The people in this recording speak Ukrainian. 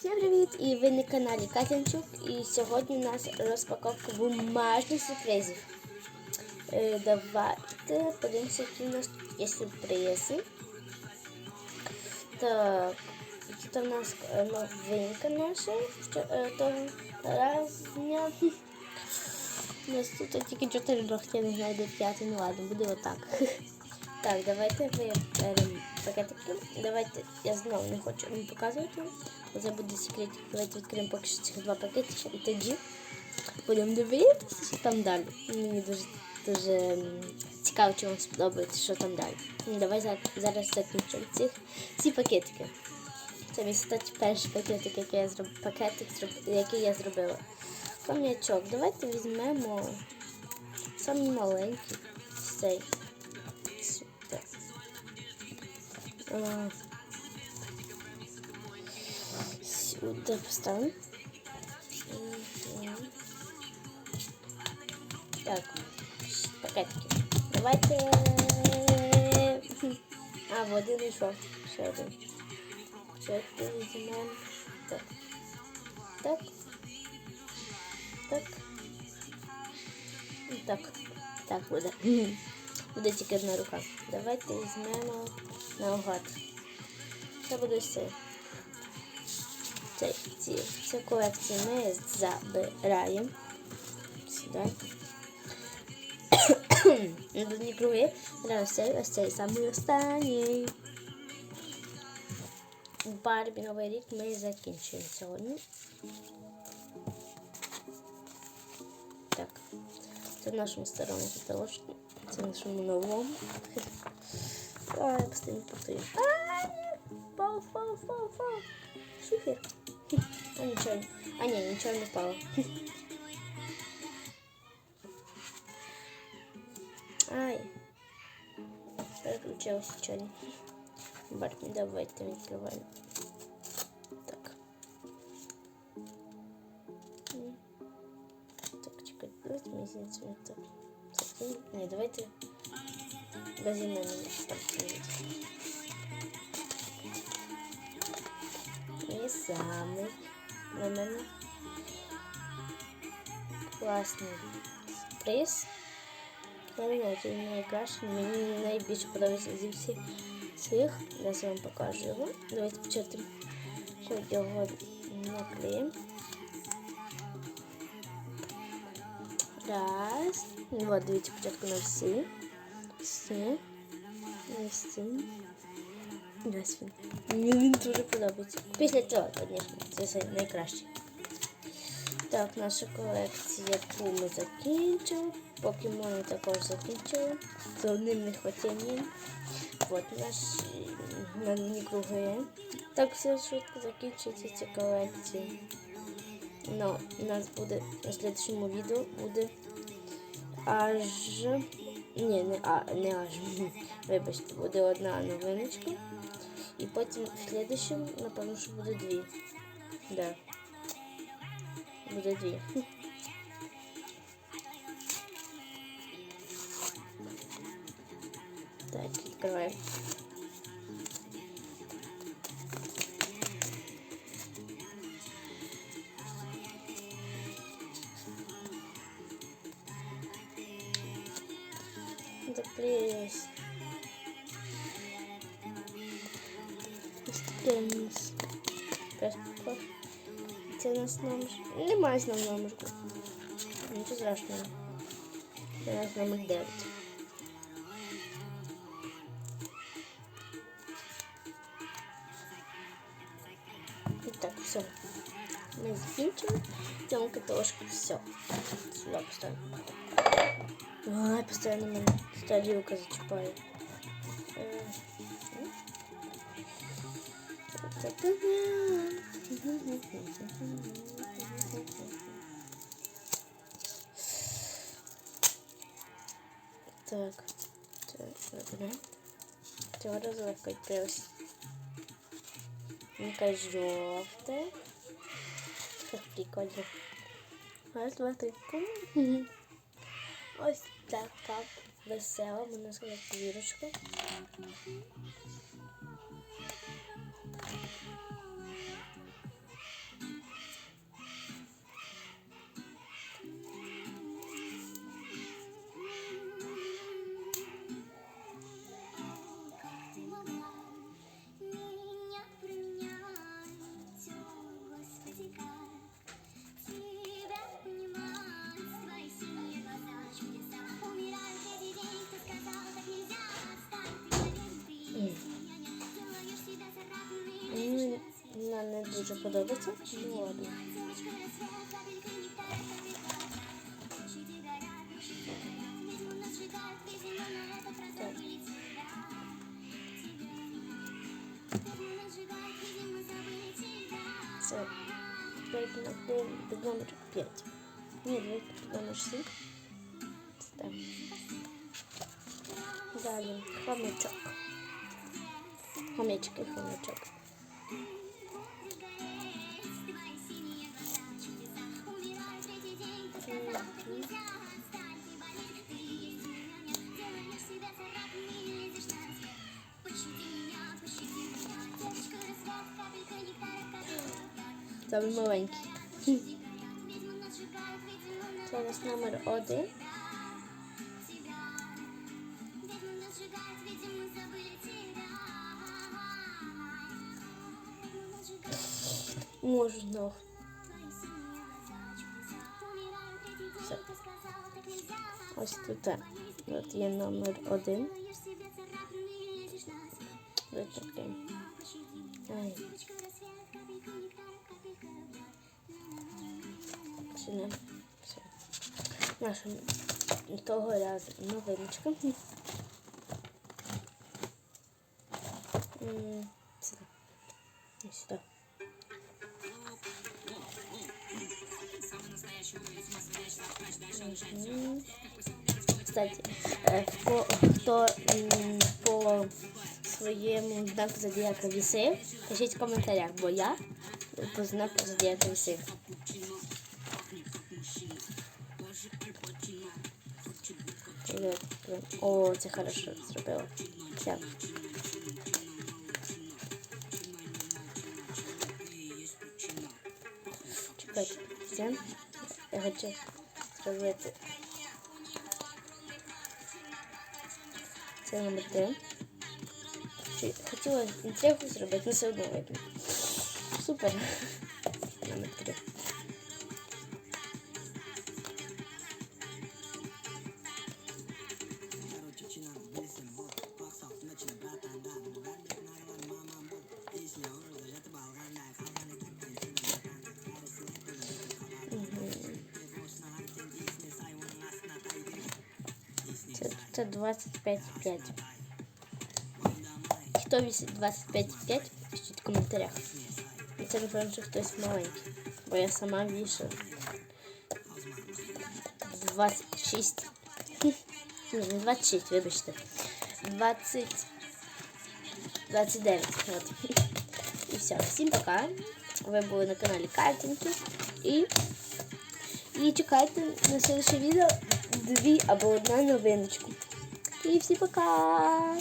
Всім привіт! І ви на каналі Катянчук. І сьогодні у нас розпаковка бумажних сюрпризів. Е, давайте подивимося, які у нас тут є сюрпризи. Так, це у нас е, новинка наша е, разня. У нас тут тільки 4 років, я не знаю, де 5, ну ладно, буде отак. Так, давайте виберемо пакетики. Давайте, я знову не хочу вам показувати. Це буде секрет. Давайте відкриємо поки що цих два пакетики і тоді будемо дивитися, що там далі. Мені дуже дуже цікаво, чи вам сподобається, що там далі. Ну, Давай зараз, зараз закінчимо цих ці пакетики. Це мій стать перший пакетик, який я зроб... пакетик, який я зробила. Кам'ячок. Давайте візьмемо самий маленький цей. А, Сюди поставимо. Так, пакетики. Давайте. А, в один йшов. Ще один. Ще візьмемо. Так. Так. Так. Так. Так буде. Буде тільки одна рука. Давайте візьмемо наугад. Це буде цей. Цей, ці, цю колекцію ми забираємо. Сюди. Дні круги. Ось цей самий останній. Барбі Новий рік ми закінчуємо сьогодні. Так. Це в нашому старому каталожку. Це в нашому новому. А, я постійно повторюю. А, ні! Впав, впав, впав, впав. Шифер. А нічого. не- А ні, нічого не впало. Ай. Переключилось нічого. не- Барбі, давайте відкриваємо. Так. М. Так, чекай, давайте мизинец вот так. Закинем. Не, давайте газинами подкинем. І самий на мене класний сюрприз. Я не знаю, чи він найкращий, мені найбільше подобається зі всіх цих. Зараз я вам покажу його. Давайте спочатку його наклеїмо. Раз. Ну, от, дивіться спочатку на всі. Всі. На всі. Ось він. Мені він дуже подобається. Після цього, звісно, це все найкраще. Так, наша колекція Пуми закінчила. Покемони також закінчили. З одним не хватанням. От наші надні круги. Так все швидко закінчується ці колекції. Ну, у нас буде на слідчому відео буде аж. Ні, не, а, не аж. Вибачте, буде одна новиночка. І потім в слідчому, напевно, що буде дві. Да. Буде дві. Так, відкриваємо. Заклеилась. Стенс. Просто. Це у нас номер. Немає з нам номеру. Нічого страшного. Це у нас номер 9. І так, все. Ми закінчили. В цьому каталожку все. Сюди поставимо. Ай, постоянно мене тарілка зачіпає. Е. Так, так, добре. Цього разу легко відкрилось. Якась жовте. Як прикольно. Раз, два, три. Ось така весела, можна сказати, вірочка. Подобається. Ну ладно. Так. Це перейдемо до номер 5. Ні, давайте під номер 7. Так. Далі хомячок. Хомячки, хомячок. Самий маленький. Це у нас номер один. Можу Все. Ось тут. От є номер один. Чи не? Все. Наша того разу новиночка. Сюди. Сюди. Кстати, хто, хто по своєму знаку зодіака віси, пишіть в коментарях, бо я по знаку зодіака віси. О, це хорошо зробила. Все. Чекайте, я хочу зробити. Це номер 3. Хотіла інтригу зробити, але все одно видно. Супер. Номер три. это 25,5. Хто вісить 25,5, пишите в комментариях, І це, напевно, що хтось маленький. Бо я сама вішу 26. Ні, не 26, вибачте. 20. 29. вот и все. всем пока. вы были на канале Картинки. и и чекайте на следующее видео две або одна новиночку. І всім пока!